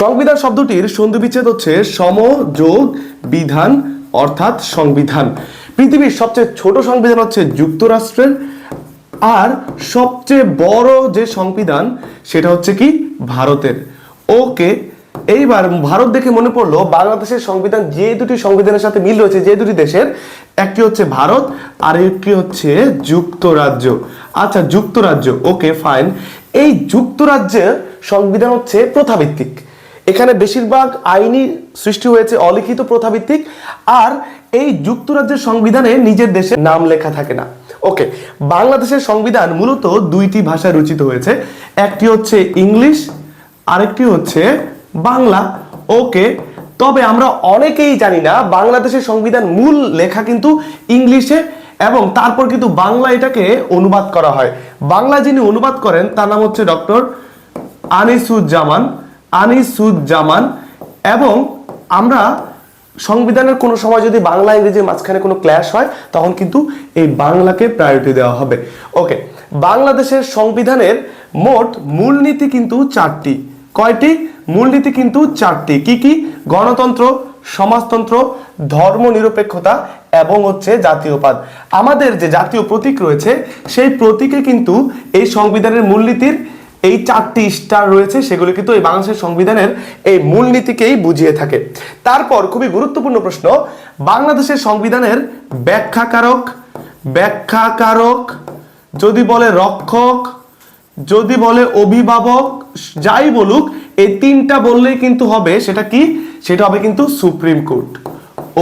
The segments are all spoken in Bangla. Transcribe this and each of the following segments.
সংবিধান শব্দটির সন্ধি বিচ্ছেদ হচ্ছে সম, যোগ, বিধান, অর্থাৎ সংবিধান। পৃথিবীর সবচেয়ে ছোট সংবিধান হচ্ছে যুক্তরাষ্ট্রের। আর সবচেয়ে বড় যে সংবিধান, সেটা হচ্ছে কি? ভারতের। ওকে, এইবার ভারত দেখে মনে পড়ল, বাংলাদেশের সংবিধান যে দুটি সংবিধানের সাথে মিল রয়েছে, যে দুটি দেশের, একটি হচ্ছে ভারত, আর একটি হচ্ছে যুক্তরাজ্য। আচ্ছা যুক্তরাজ্য, ওকে, ফাইন। এই যুক্তরাজ্যের সংবিধান হচ্ছে প্রথাভিত্তিক। এখানে বেশিরভাগ আইনি সৃষ্টি হয়েছে অলিখিত প্রথাভিত্তিক, আর এই যুক্তরাজ্যের সংবিধানে নিজের দেশের নাম লেখা থাকে না। ওকে, বাংলাদেশের সংবিধান মূলত দুইটি ভাষায় রচিত হয়েছে, একটি হচ্ছে ইংলিশ, আরেকটি হচ্ছে বাংলা। ওকে, তবে আমরা অনেকেই জানি না বাংলাদেশের সংবিধান মূল লেখা কিন্তু ইংলিশে, এবং তারপর কিন্তু বাংলা এটাকে অনুবাদ করা হয়। বাংলা যিনি অনুবাদ করেন, তার নাম হচ্ছে ডক্টর আনিসুজ্জামান। আনিসুজ্জামান। এবং আমরা সংবিধানের কোনো সময় যদি বাংলা ইংরেজির মাঝখানে কোনো ক্ল্যাশ হয়, তখন কিন্তু এই বাংলাকে প্রায়োরিটি দেওয়া হবে। ওকে বাংলাদেশের সংবিধানের মোট মূলনীতি কিন্তু চারটি। কয়টি? মূলনীতি কিন্তু চারটি। কি কি? গণতন্ত্র, সমাজতন্ত্র, ধর্মনিরপেক্ষতা এবং হচ্ছে জাতীয়পাদ আমাদের যে জাতীয় প্রতীক রয়েছে, সেই প্রতীকে কিন্তু এই সংবিধানের মূলনীতির এই চারটি স্টার রয়েছে, সেগুলো কিন্তু এই বাংলাদেশের সংবিধানের এই মূলনীতিকেই বুঝিয়ে থাকে। তারপর খুবই গুরুত্বপূর্ণ প্রশ্ন, বাংলাদেশের সংবিধানের ব্যাখ্যাকারক ব্যাখ্যাকারক, যদি বলে রক্ষক, যদি বলে অভিভাবক, যাই বলুক, এই তিনটা বললেই কিন্তু হবে, সেটা কি? সেটা হবে কিন্তু supreme court.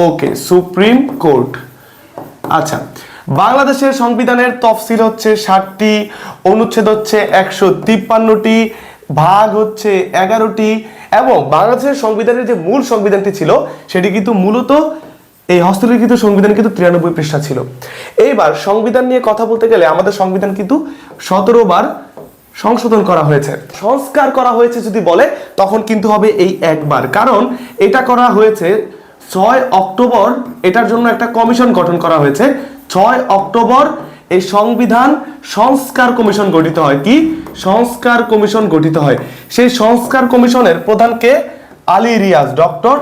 Okay, supreme court. আচ্ছা বাংলাদেশের সংবিধানের তফসিল হচ্ছে ষাটটি, অনুচ্ছেদ হচ্ছে একশো তিপ্পান্নটি, ভাগ হচ্ছে এগারোটি এবং বাংলাদেশের সংবিধানের যে মূল সংবিধানটি ছিল, সেটি কিন্তু মূলত এই হস্তলিখিত সংবিধান কিন্তু তিরানব্বই পৃষ্ঠা ছিল। এইবার সংবিধান নিয়ে কথা বলতে গেলে আমাদের সংবিধান কিন্তু সতেরো বার সংশোধন করা হয়েছে। সংস্কার করা হয়েছে যদি বলে, তখন কিন্তু হবে এই একবার। কারণ এটা করা হয়েছে ছয় অক্টোবর, এটার জন্য একটা কমিশন গঠন করা হয়েছে। ছয় অক্টোবর এই সংবিধান সংস্কার কমিশন গঠিত হয়। কি? সংস্কার কমিশন গঠিত হয়। সেই সংস্কার কমিশনের প্রধানকে Ali Riaz, doctor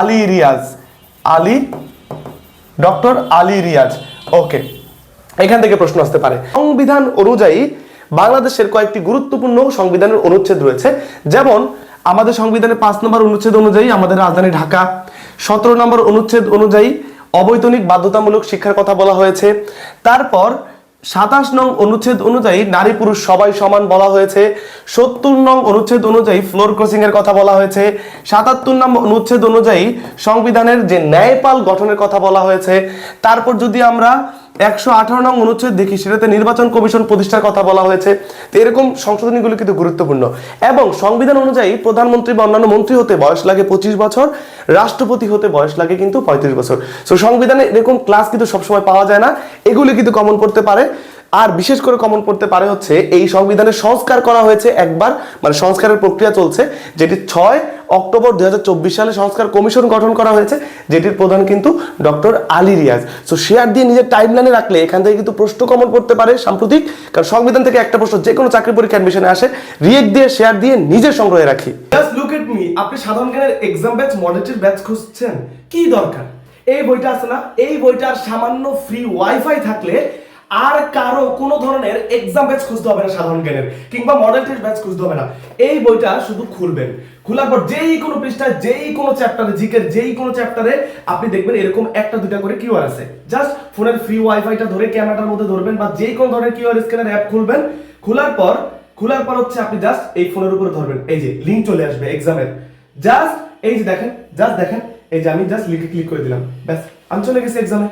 Ali Riaz, Ali, doctor Ali Riaz. Okay, এখান থেকে প্রশ্ন আসতে পারে। সংবিধান অনুযায়ী বাংলাদেশের কয়েকটি গুরুত্বপূর্ণ সংবিধানের অনুচ্ছেদ রয়েছে। যেমন, আমাদের সংবিধানের পাঁচ নম্বর অনুচ্ছেদ অনুযায়ী আমাদের রাজধানী ঢাকা। সতেরো নম্বর অনুচ্ছেদ অনুযায়ী অবৈতনিক বাধ্যতামূলক শিক্ষার কথা বলা হয়েছে। তারপর সাতাশ নং অনুচ্ছেদ অনুযায়ী নারী পুরুষ সবাই সমান বলা হয়েছে। সত্তর নং অনুচ্ছেদ অনুযায়ী ফ্লোর ক্রসিং এর কথা বলা হয়েছে। সাতাত্তর নং অনুচ্ছেদ অনুযায়ী সংবিধানের যে ন্যায়পাল গঠনের কথা বলা হয়েছে। তারপর যদি আমরা একশো আঠারো নং অনুচ্ছেদ দেখি, সেটাতে নির্বাচন কমিশন প্রতিষ্ঠার কথা বলা হয়েছে। তো এরকম সংশোধনীগুলো কিন্তু গুরুত্বপূর্ণ। এবং সংবিধান অনুযায়ী প্রধানমন্ত্রী বা অন্যান্য মন্ত্রী হতে বয়স লাগে পঁচিশ বছর, রাষ্ট্রপতি হতে বয়স লাগে কিন্তু পঁয়ত্রিশ বছর। সো সংবিধানে এরকম ক্লাস কিন্তু সবসময় পাওয়া যায় না, এগুলি কিন্তু কমন করতে পারে। আর বিশেষ করে কমন করতে পারে হচ্ছে, এই সংবিধানের সংস্কার করা হয়েছে একবার মানে সংস্কারের প্রক্রিয়া চলছে, যেটি ছয় অক্টোবর দুই সালে সংস্কার কমিশন গঠন করা হয়েছে, যেটির প্রধান কিন্তু doctor Ali Riaz. So share দিয়ে নিজের টাইম লাইনে রাখলে এখান থেকে কিন্তু প্রশ্ন কমন করতে পারে সাম্প্রতিক, কারণ সংবিধান থেকে একটা প্রশ্ন যে কোনো চাকরি পরীক্ষা অ্যাডমিশনে আসে রিয়েক্ট দিয়ে শেয়ার দিয়ে নিজের সংগ্রহে রাখি। জাস্ট লুক এট মি আপনি সাধারণ জ্ঞানের এক্সাম ব্যাচ মডেলের ব্যাচ খুঁজছেন, কি দরকার? এই বইটা আছে না? এই বইটার সামান্য ফ্রি ওয়াইফাই থাকলে আর কারও কোনো ধরনের এক্সাম ব্যাচ খুঁজতে হবে না সাধারণ জ্ঞানের, কিংবা মডেল টেস্ট ব্যাচ খুঁজতে হবে না। এই বইটা শুধু খুলবেন। খোলার পর যেই কোনো পৃষ্ঠায়, যেই কোনো চ্যাপ্টারে জিকের যেই কোনো চ্যাপ্টারে আপনি দেখবেন এরকম একটা দুটা করে কিউআর আছে। জাস্ট ফোনের ফ্রি ওয়াইফাইটা ধরে ক্যামেরাটার মধ্যে ধরবেন বা যেই কোনো ধরনের কিউআর স্ক্যানার অ্যাপ খুলবেন। খোলার পর খোলার পর হচ্ছে আপনি জাস্ট এই ফোনের উপরে ধরবেন। এই যে লিংক চলে আসবে এক্সামের জাস্ট এই যে দেখেন জাস্ট দেখেন, এই যে আমি জাস্ট লিখে ক্লিক করে দিলাম। ব্যাস, আমি চলে গেছি এক্সামে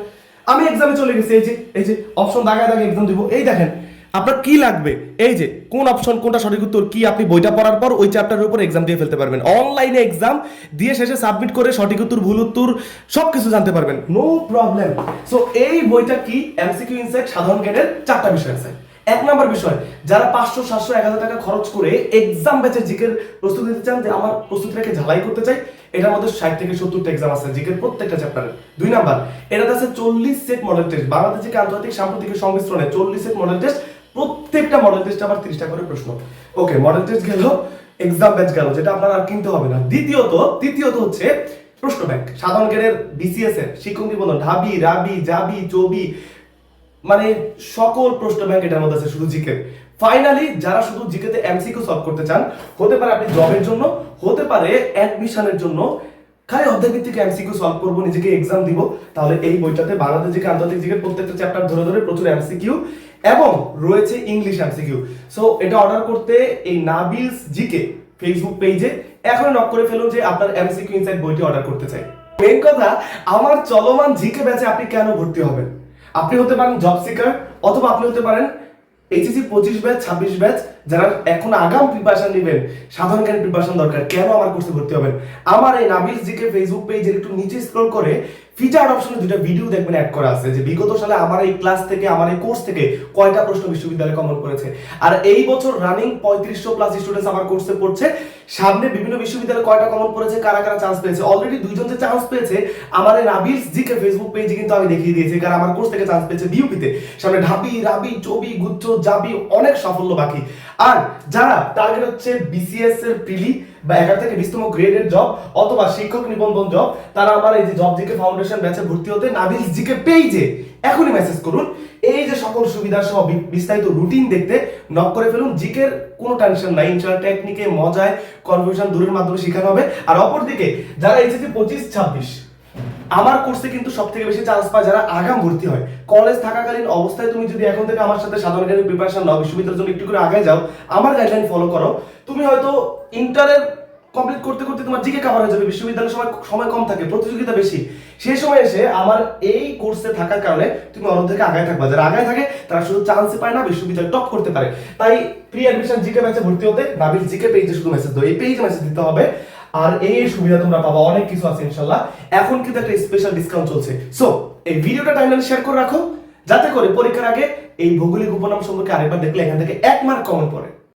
আমি এক্সামে চলে গেছি, এই যে এই যে অপশন দাগায় দাগায় এক্সাম দিব। এই দেখেন, আপনার কি লাগবে? এই যে, কোন অপশন কোনটা সঠিক উত্তর, কি আপনি বইটা পড়ার পর ওই চ্যাপ্টারের উপর এক্সাম দিয়ে ফেলতে পারবেন। অনলাইনে এক্সাম দিয়ে শেষে সাবমিট করে সঠিক উত্তর, ভুল উত্তর সব কিছু জানতে পারবেন। নো প্রবলেম সো এই বইটা কি? এমসিকিউ ইনসাইট সাধারণ জ্ঞানের চারটা বিষয় আছে। এক নম্বর বিষয়, যারা পাঁচশো, সাতশো, এক হাজার টাকা খরচ করে এক্সাম ব্যাচের জিকের প্রস্তুতি নিতে চান, যে আমার প্রস্তুতিটাকে ঝালাই করতে চাই এটার মধ্যে ষাট থেকে সত্তরটা এক্সাম আছে, জিকের প্রত্যেকটা চ্যাপ্টারে দুই নাম্বার, এটাতে আছে চল্লিশ সেট মডেল টেস্ট বাংলাদেশ থেকে আন্তর্জাতিক সাম্প্রতিক সংমিশ্রণে চল্লিশ সেট মডেল টেস্ট প্রত্যেকটা মডেল টেস্ট আবার তিরিশটা করে প্রশ্ন। ওকে মডেল টেস্ট গেল এক্সাম ব্যাচ গেল, যেটা আপনার আর কিনতে হবে না। দ্বিতীয়ত, তৃতীয়ত হচ্ছে প্রশ্ন ব্যাংক সাধারণ জ্ঞানের বিসিএস এর, শিক্ষক নিবন্ধন, ঢাবি, রাবি, জাবি, চবি মানে সকল প্রশ্ন ব্যাংক এটার মধ্যে আছে, শুধু জিকে ফাইনালি যারা শুধু জিকেতে এমসিকিউ সলভ করতে চান, হতে পারে আপনি জবের জন্য, হতে পারে অ্যাডমিশনের জন্য, খালি অর্ধেক ভিত্তিক এমসিকিউ সলভ করব, নিজেকে এক্সাম দিব, তাহলে এই বইটাতে বাংলাদেশ জিকে, আন্তর্জাতিক জিকে প্রত্যেকটা চ্যাপ্টার ধরে ধরে প্রচুর এমসিকিউ এবং রয়েছে ইংলিশ এমসিকিউ সো এটা অর্ডার করতে এই নাবিলস জিকে ফেসবুক পেজে এখন নক করে ফেলুন যে আপনার এমসিকিউ ইনসাইড বইটি অর্ডার করতে চাই। মেন কথা, আমার চলমান জিকে ব্যাচে আপনি কেন ভর্তি হবেন? আপনি হতে পারেন জব সিকার অথবা আপনি হতে পারেন এইচএসি পঁচিশ ব্যাচ ছাব্বিশ ব্যাচ যারা এখন আগাম প্রিপারেশন নেবেন, সাধারণ জ্ঞান প্রিপারেশন দরকার। কেন আমার কোর্সে ভর্তি হবেন? আমার এই নাবিল জিকে ফেসবুক পেজের একটু নিচে স্ক্রল করে ফিচার অপশনে দুটো ভিডিও দেখবেন অ্যাড করা আছে, যে বিগত সালে আমার এই ক্লাস থেকে, আমার এই কোর্স থেকে কয়টা প্রশ্ন বিশ্ববিদ্যালয়ে কমন করেছে। আর এই বছর রানিং পঁয়ত্রিশশো প্লাস স্টুডেন্টস আমার কোর্সে পড়ছে। সামনে বিভিন্ন বিশ্ববিদ্যালয়ে কয়টা কমন পড়েছে কারা কারা চান্স পেয়েছে? অলরেডি দুইজন যে চান্স পেয়েছে, আমার এই নাবিলস জিকে ফেসবুক পেজে কিন্তু আমি দেখিয়ে দিয়েছি, কারণ আমার কোর্স থেকে চান্স পেয়েছে বিউপিতে সামনে ঢাবি, রাবি, চবি, গুচ্ছ, জাবি, অনেক সাফল্য বাকি। আর যারা টার্গেট হচ্ছে বিসিএস এর প্রিলি বা এগারো থেকে বিশতম গ্রেডের জব অথবা শিক্ষক নিবন্ধন জব তারা আমার এই যে জব জিকে ফাউন্ডেশন ব্যাচে ভর্তি হতে নাবিল জিকে পেজে এখনই মেসেজ করুন। এই যে সকল সুবিধা সহ বিস্তারিত রুটিন দেখতে নক করে ফেলুন। জিকের কোনো টেনশন নাই ইনশাল্লাহ টেকনিকে মজায় কনফিউশন দূরের মাধ্যমে শেখানো হবে। আর অপরদিকে, যারা এইচএসসি পঁচিশ, ছাব্বিশ, আমার কোর্সে কিন্তু সব থেকে বেশি চান্স পায় যারা আগাম ভর্তি হয়। কলেজ থাকাকালীন অবস্থায় তুমি যদি এখন থেকে আমার সাথে সাধারণ জ্ঞানের প্রিপারেশন নাও, বিশ্ববিদ্যালয়ের জন্য একটু করে আগে যাও, আমার গাইডলাইন ফলো করো। তুমি হয়তো ইন্টারের কমপ্লিট করতে করতে তোমার জিকে কাভার হয়ে যাবে, বিশ্ববিদ্যালয়ের সময় সময় কম থাকে, প্রতিযোগিতা বেশি। সেই সময় এসে আমার এই কোর্সে থাকার কারণে তুমি অন্য থেকে আগায় থাকবা। যারা আগায় থাকে, তারা শুধু চান্স পায় না, বিশ্ববিদ্যালয় টপ করতে পারে। তাই প্রি অ্যাডমিশন জিকে ব্যাচে ভর্তি হতে নাবিল জিকে পেজে শুধু মেসেজ দাও এই পেজে মেসেজ দিতে হবে। আর এই সুবিধা তোমরা পাবা, অনেক কিছু আছে ইনশাল্লাহ। এখন কিন্তু একটা স্পেশাল ডিসকাউন্ট চলছে। সো এই ভিডিওটা টাইমলাইন শেয়ার করে রাখো। যাতে করে পরীক্ষার আগে এই ভৌগোলিক উপনাম সম্পর্কে আরেকবার দেখলে এখান থেকে এক মার্ক কমন পড়ে।